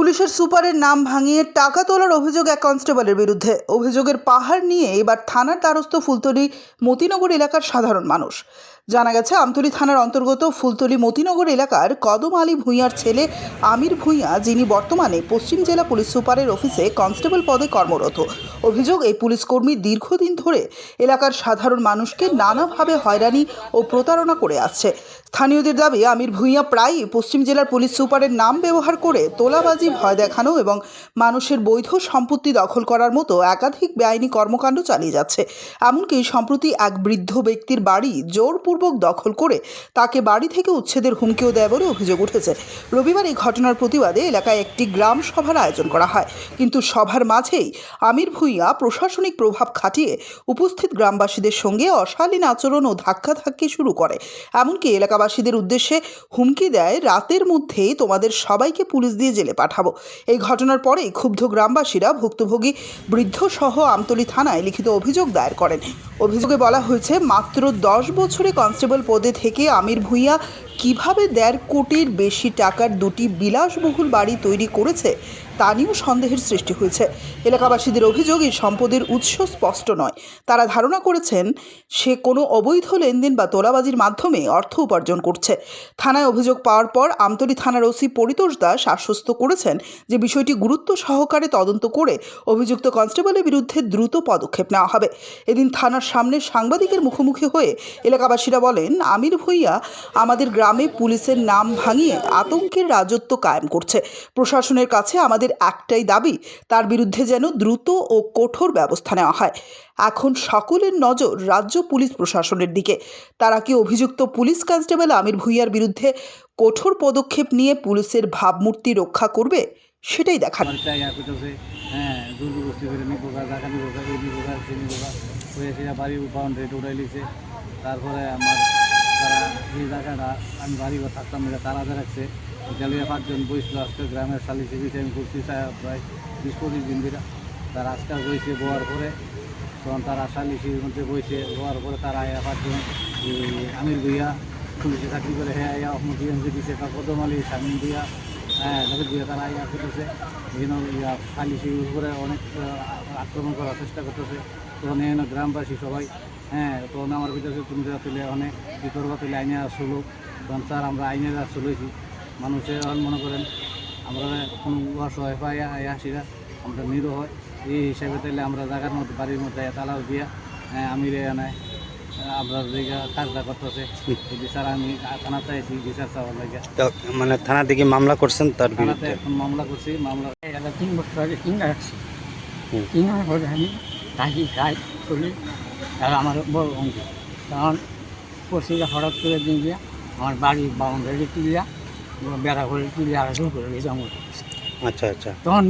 পুলিশের সুপারের নাম ভাঙিয়ে টাকা তোলার অভিযোগ এক কনস্টেবলের বিরুদ্ধে। অভিযোগের পাহাড় নিয়ে এবার থানার দ্বারস্থ ফুলতলি মতিনগর এলাকার সাধারণ মানুষ। জানা গেছে, আমতলী থানার অন্তর্গত ফুলতলি মতিনগর এলাকার কদম আলী ভূঁইয়ার ছেলে আমির ভূঁইয়া, যিনি বর্তমানে পশ্চিম জেলা পুলিশ সুপারের অফিসে কনস্টেবল পদে কর্মরত। অভিযোগ, এই পুলিশ কর্মী দীর্ঘদিন ধরে এলাকার সাধারণ মানুষকে নানাভাবে হয়রানি ও প্রতারণা করে আসছে। স্থানীয়দের দাবি, আমির ভূঁইয়া প্রায়ই পশ্চিম জেলার পুলিশ সুপারের নাম ব্যবহার করে তোলাবাজি, ভয় দেখানো এবং মানুষের বৈধ সম্পত্তি দখল করার মতো একাধিক বেআইনি কর্মকাণ্ড চালিয়ে যাচ্ছে। এমনকি সম্প্রতি এক বৃদ্ধ ব্যক্তির বাড়ি জোরপূর্বক দখল করে তাকে বাড়ি থেকে উচ্ছেদের হুমকিও দেয় বলে অভিযোগ উঠেছে। রবিবার এই ঘটনার প্রতিবাদে এলাকায় একটি গ্রাম সভার আয়োজন করা হয়। কিন্তু সভার মাঝেই আমির ভূঁইয়া প্রশাসনিক প্রভাব খাটিয়ে উপস্থিত গ্রামবাসীদের সঙ্গে অশালীন আচরণ ও ধাক্কাধাক্কি শুরু করে। এমনকি এলাকাবাসীদের উদ্দেশ্যে হুমকি দেয়, রাতের মধ্যেই তোমাদের সবাইকে পুলিশ দিয়ে জেলে পাঠাবো। এই ঘটনার পরেই ক্ষুব্ধ গ্রামবাসীরা ভুক্তভোগী বৃদ্ধ সহ আমতলী থানায় লিখিত অভিযোগ দায়ের করেন। অভিযোগে বলা হয়েছে, মাত্র দশ বছরে কনস্টেবল পদে থেকে আমির ভূঁইয়া কীভাবে দেড় কোটির বেশি টাকার দুটি বিলাসবহুল বাড়ি তৈরি করেছে তা নিয়েও সন্দেহের সৃষ্টি হয়েছে। এলাকাবাসীদের অভিযোগ, এই সম্পদের উৎস স্পষ্ট নয়। তারা ধারণা করেছেন, সে কোনো অবৈধ লেনদেন বা তোলাবাজির মাধ্যমে অর্থ উপার্জন করছে। থানায় অভিযোগ পাওয়ার পর আমতলী থানার ওসি পরিতোষ দাস আশ্বস্ত করেছেন যে বিষয়টি গুরুত্ব সহকারে তদন্ত করে অভিযুক্ত কনস্টেবলের বিরুদ্ধে দ্রুত পদক্ষেপ নেওয়া হবে। এদিন থানার সামনে সাংবাদিকের মুখোমুখি হয়ে এলাকাবাসীরা বলেন, আমির ভূঁইয়া আমাদের গ্রামে পুলিশের নাম ভাঙিয়ে আতঙ্কের রাজত্ব কায়েম করছে। প্রশাসনের কাছে আমাদের একটাই দাবি, তার বিরুদ্ধে যেন দ্রুত ও কঠোর ব্যবস্থা নেওয়া হয়। এখন সকলের নজর রাজ্য পুলিশ প্রশাসনের দিকে। তারা কি অভিযুক্ত পুলিশ কনস্টেবল আমির ভূঁইয়ার বিরুদ্ধে কঠোর পদক্ষেপ নিয়ে পুলিশের ভাবমূর্তি রক্ষা করবে, সেটাই করতেছে হ্যাঁ তারপরে আমার তারা যে জায়গাটা আমি বাড়ি থাকতাম তারা রাখছে। জালিয়া পাঁচজন বইছিল, আজকে গ্রামের সালিশে গেছে আমি চা- প্রায় বিশ পঁচিশ দিন ধরে তার আজকে বইছে বোয়ার পরে। তখন তারা সালিশির মধ্যে বইছে বোয়ার পরে তারা আয়া পাঁচজন আমির ভুইয়া, পুলিশে চাকরি করে হ্যাঁ আয়া ইয়েন্দ্র দিছে কদম আলী শামিন দিয়া হ্যাঁ তাদের দিয়ে তারা ইয়া করতেছে বিভিন্ন সালিশির উপরে অনেক আক্রমণ করার চেষ্টা করতেছে। তখন এখানে গ্রামবাসী সবাই হ্যাঁ তখন আমার ভিতরে তুমি তুলে, অনেক বিতর্ক তুলে আইনে আসলো। তখন স্যার, আমরা আইনে চলেছি মানুষের এখন মনে করেন আমরা কোনো অসহায় পাই আসিরা আমরা নিরো হয় এই হিসাবে তাহলে আমরা জায়গার মধ্যে বাড়ির মধ্যে তালাও দিয়া হ্যাঁ, আমি রে আনায় আমরা জায়গা কাজটা করতেছে। এই বিচার আমি থানা চাইছি বিচার চাওয়ার লাগে। মানে থানা থেকে মামলা করছেন তার থানাতে এখন মামলা করছি মামলা এটা তিন বছর আগে কিনে রাখছি। কিনার পরে আমি থাকি খাই চলি আর আমার বড় অঙ্ক তখন পড়ছিটা হঠাৎ করে দিন দিয়া আমার বাড়ি বাউন্ডারি তুলিয়া বেড়া করে তুলিয়া আর শুরু করে দিয়েছে আমার আচ্ছা আচ্ছা তখন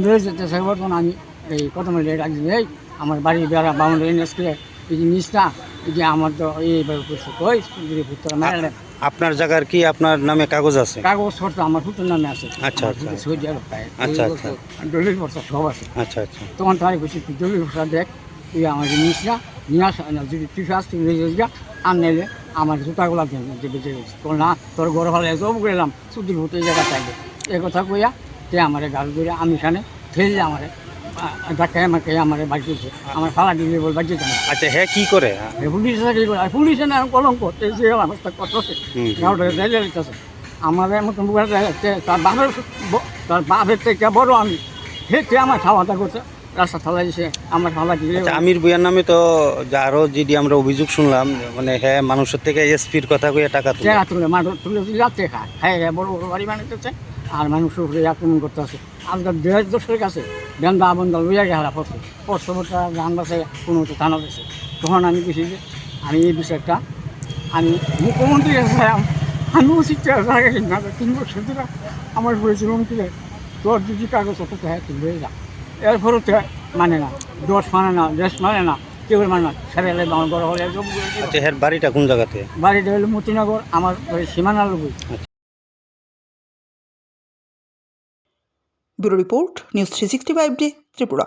তখন আমি এই কত মিনিট ডাকি এই আমার বাড়ি বেড়া বাউন্ডারি নেসকে এই যে নিচটা এই যে আমার তো এইভাবে করছে কই যদি পুত্র মেরে আপনার জায়গার কি আপনার নামে কাগজ আছে? কাগজ পত্র আমার পুত্র নামে আছে। আচ্ছা, আচ্ছা। আচ্ছা, আচ্ছা। দলিল পত্র সব আছে। আচ্ছা আচ্ছা। তখন তাই বলছি তুই দলিল পত্র দেখ তুই আমার জিনিস না নিয়ে আস যদি তুই আস তুই নিয়ে আর নেলে আমার জুতাগুলা দেন যে বেঁচে গেছে তোর না তোর ঘর ভালো সব গেলাম ছুটির ভূতে জায়গা চাইলে এ কথা কইয়া তে আমার গাল করে আমি এখানে ফেললে আমারে ধাক্কায় আমাকে আমার বাড়িতে আমার ফালা দিলে বল যাবে আচ্ছা হ্যাঁ কি করে? পুলিশ চাকরি করে? আর পুলিশে না কলঙ্ক। যে অবস্থা। গাঁওটা যাইলে আমাদের মতন বুড়া তার বাপের তার বাপের থেকে বড় আমি। হেঁটে আমার খাওয়া দাওয়া করছে। রাস্তা থালা দিছে আমার খাওয়া দিলে আচ্ছা আমির বুয়ার নামে তো আরও যদি আমরা অভিযোগ শুনলাম মানে হ্যাঁ মানুষের থেকে এসপির কথা কয়ে টাকা তুলে। চেরা তুলে মাঠে তুলে তুলে যাচ্ছে খায় খাই খায় বড় বড় বাড়ি বানাইতেছে আর মানুষের উপরে আক্রমণ করতেছে আমাদের দেড় দশের কাছে বেন্দা বন্দা লইয়া গেলা পড়ছে পড়ছে পড়ছে গান বাসে কোনো তো থানা দিছে। তখন আমি কিছু যে আমি এই বিষয়টা আমি মুখ্যমন্ত্রী ছিলাম আমি উচিত জায়গা কিনা তিন বছর আমার বলেছিল মুখে তোর যদি কাগজ অত হ্যাঁ তুই লয়ে যা। এরপরও তো মানে না দোষ মানে না দেশ মানে না কেউ মানে না সেবেলে আমার বড় হলে একদম আচ্ছা হ্যাঁ বাড়িটা কোন জায়গাতে? বাড়িটা হলো মতিনগর আমার সীমানা লোক bureau report news three sixty five day Tripura.